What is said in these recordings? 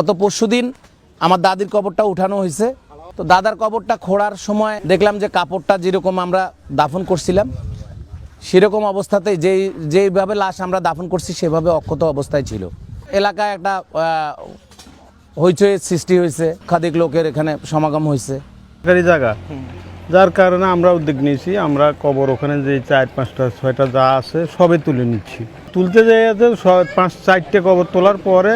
গত পরশু দিন আমার দাদির কবরটা উঠানো হয়েছে। তো দাদার কবরটা খোঁড়ার সময় দেখলাম যে কাপড়টা যেরকম আমরা দাফন করছিলাম, সেরকম অবস্থাতেই যেই, যেইভাবে লাশ আমরা দাফন করছি সেভাবে অক্ষত অবস্থায় ছিল। এলাকায় একটা হইচই সৃষ্টি হয়েছে খাদিক লোকের এখানে সমাগম হয়েছে। জায়গা। যার কারণে আমরা উদ্যোগ নিয়েছি, আমরা কবর ওখানে যে চার পাঁচটা, ছয়টা যা আছে সবে তুলে নিচ্ছি। তুলতে যাই পাঁচ, চারটে কবর তোলার পরে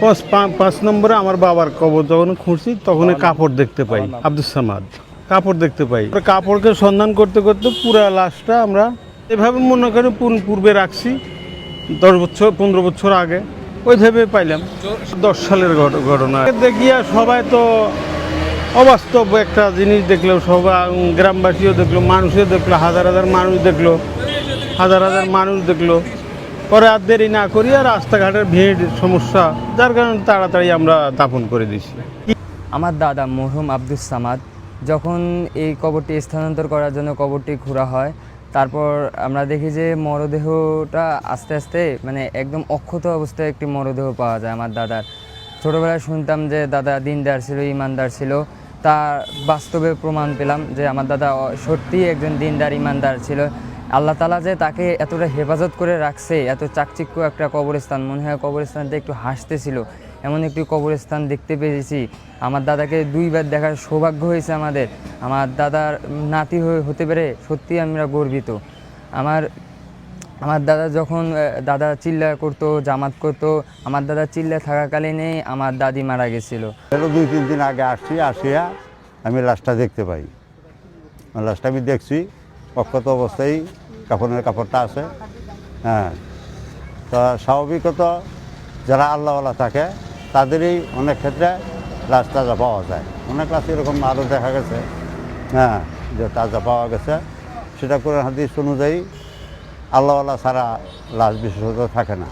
পাঁচ পাঁচ নম্বরে আমার বাবার কবর যখন খুঁজছি তখন কাপড় দেখতে পাই আব্দুল সামাদ। কাপড় দেখতে পাই। কাপড়কে সন্ধান করতে করতে পুরো লাশটা আমরা এভাবে মনে করি পূর্ব- পূর্বে রাখছি দশ বছর পনেরো বছর আগে। ওইভাবে পাইলাম দশ সালের ঘট- ঘটনা। দেখিয়া সবাই তো অবাস্তব একটা জিনিস দেখল সবাই গ্রামবাসীও দেখল মানুষও দেখল হাজার হাজার মানুষ দেখল হাজার হাজার মানুষ দেখল। পরে আর দেরি না করি আর রাস্তাঘাটের ভিড়, সমস্যা, যার কারণে তাড়াতাড়ি আমরা দাপন করে দিছি আমার দাদা মরহুম আব্দুস সামাদ, যখন এই কবরটি স্থানান্তর করার জন্য কবরটি ঘোরা হয়, তারপর আমরা দেখি যে মরদেহটা আস্তে আস্তে মানে একদম অক্ষত অবস্থায় একটি মরদেহ পাওয়া যায় আমার দাদার। ছোটোবেলায় শুনতাম যে দাদা দিনদার ছিল, ইমানদার ছিল। তার বাস্তবে প্রমাণ পেলাম যে আমার দাদা সত্যিই একজন দিনদার, ইমানদার ছিল। আল্লাহ তালা যে তাকে এতটা হেফাজত করে রাখছে, এত চাকচিক্য একটা কবরস্থান, মনে হয় কবরস্থানটা একটু হাসতেছিল। এমন একটি কবরস্থান দেখতে পেয়েছি। আমার দাদাকে দুইবার দেখার সৌভাগ্য হয়েছে আমাদের। আমার দাদার নাতি হয়ে হতে পেরে সত্যি আমরা গর্বিত। আমার আমার দাদা যখন দাদা চিল্লা করতো, জামাত করতো, আমার দাদা চিল্লা থাকাকালীনে আমার দাদি মারা গেছিল। দুই, তিন দিন আগে আসছি, আসিয়া আমি লাশটা দেখতে পাই। লাশটা আমি দেখছি। অক্ষত অবস্থায় কাপড়ের কাপড়টা আছে। হ্যাঁ। তো স্বাভাবিকত যারা আল্লাহওয়ালা থাকে, তাদেরই অনেক ক্ষেত্রে লাশ তাজা পাওয়া যায়। অনেক লাশ এরকম আরও দেখা গেছে হ্যাঁ যে তাজা পাওয়া গেছে। সেটা করে হাদিস অনুযায়ী আল্লাহওয়ালা ছাড়া লাশ বিশেষত থাকে না।